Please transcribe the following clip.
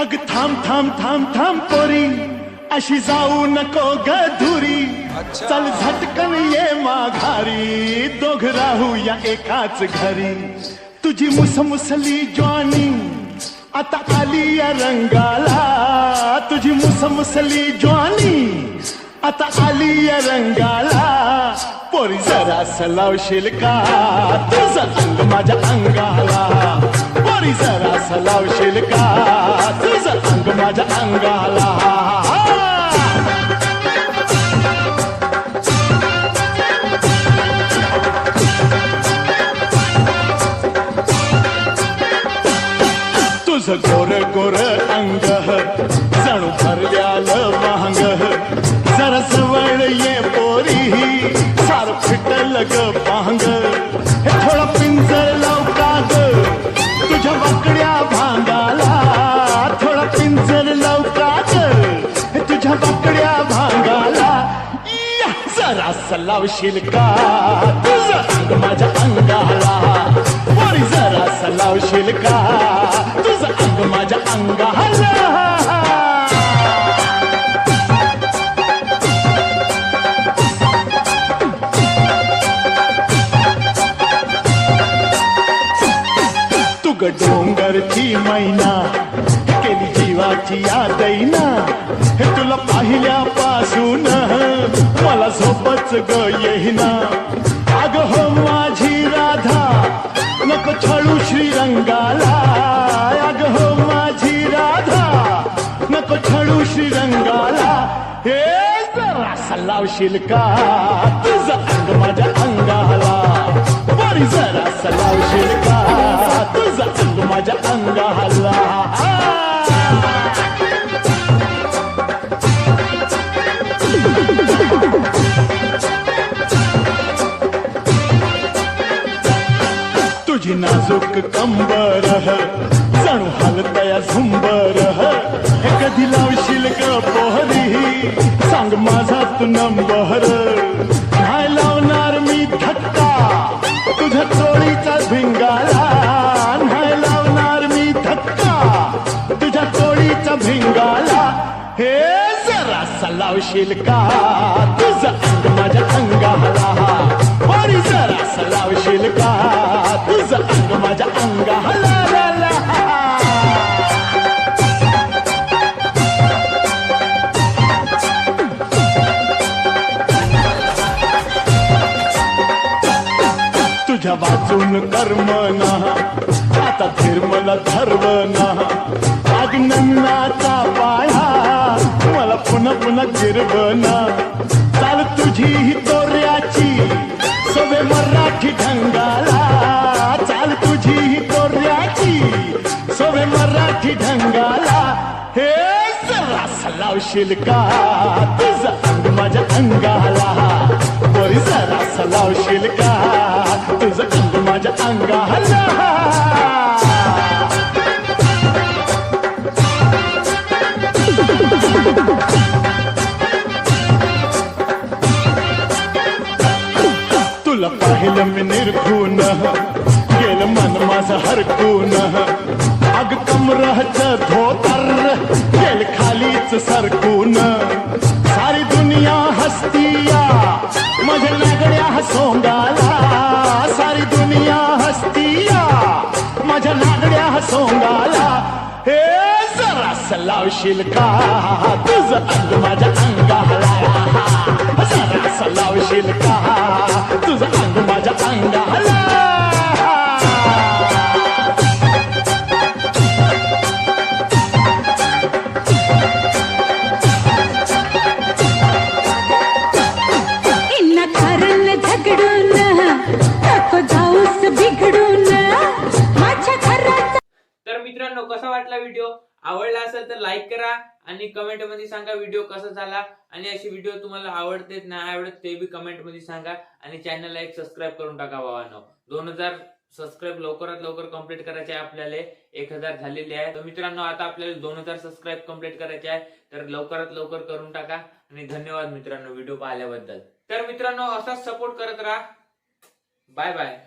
अग थाम थाम थाम थाम पोरी अशी जाऊ नको गधुरी चल झटकन ये माघारी दोघ राहू या एकाच घरी. तुझी मुसमुसली ज्वानी आता आली या रंगाला. तुझी मुसमुसली ज्वानी आता आली या रंगाला. मोरी जरा लावशील का तुझं अंग माझ्या अंगाला. मोरी जरा लावशील का तुझं अंग माझ्या अंगाला. तुझं गोर गोर अंग जणू भरल्याल वांग जरा सवळ ये पोरी. सार फिटल ग पांग हे थोडं पिंजर लाव का ग तुझ्या वाकड्या भांगाला थोडा पिंजर लाव का ग हे तुझ्या वाकड्या भांगाला जरा सलावशील का? तुझं अंग माझ्या अंगाला. पोरी जरा सलावशील का? तुझं अंग माझ्या अंगाला तू डोंगरची मैना केली जीवाची यादैना हे तुला पाहिल्यापासून मला झोपच ग येईना. अग हो माझी राधा नको छळू श्रीरंगाला. अग हो माझी राधा नको छळू श्रीरंगाला. हे जरा सल्लावशील का? तुझं अंग माझ्या अंगाला. बरी जरा सलावशील का? नाजूक कंबर जणू हलतया झुंबर हे। कधी लावशील ग पोहरी? सांग माझा तू नंबर। काय लावणार मी धक्का तुझ्या चोळीचा भिंगाला नाही लावणार मी धक्का तुझ्या चोळीचा भिंगाला हे जरा लावशील का? तुझं अंग माझ्या अंगाला तरी जरा लावशील का तुझं अंग माझ्या अंगाला ला, तुझ्या वाचून कर्म ना आता धर्मला धर्म ना. अग्नन्नाचा पाया मला पुन्हा पुन्हा गिरवना चाल तुझी ही मराठी ढंगाला चाल तुझी ही तोऱ्याची सवे मराठी ढंगाला हे रस लावशील का? तुझं अंग माझ्या अंगाला. बरी रस लावशील का? तुझं अंग माझ्या अंगाला. राहील मी निरखून केलं मन माझं हरकून अग कमरहच धोतर केल खालीच सरकून. सारी दुनिया हसतिया माझ्या नागड्या हसोंगाला सारी दुनिया हसतिया माझ्या नागड्या हसोंगाला हे जरा लावशील का? तुझ अंग माझ्या अंगाला. जरा लावशील का? तुझं अंग माझ्या अंगाला मित्रांनो कसा वाटला व्हिडिओ आवडला असेल तर लाईक करा आणि कमेंटमध्ये सांगा व्हिडिओ कसा झाला आणि असे व्हिडिओ तुम्हाला आवडते नाही आवडत ते बी कमेंटमध्ये सांगा आणि चॅनलला एक सबस्क्राईब करून टाका भावांनो. दोन हजार सबस्क्राईब लवकरात लवकर कंप्लीट करायचे आहे आपल्याला. एक हजार झालेले आहे. तर मित्रांनो आता आपल्याला दोन हजार सबस्क्राईब कंप्लीट करायचे आहे. तर लवकरात लवकर करून टाका आणि धन्यवाद मित्रांनो व्हिडिओ पाहिल्याबद्दल. तर मित्रांनो असाच सपोर्ट करत राहा. Bye bye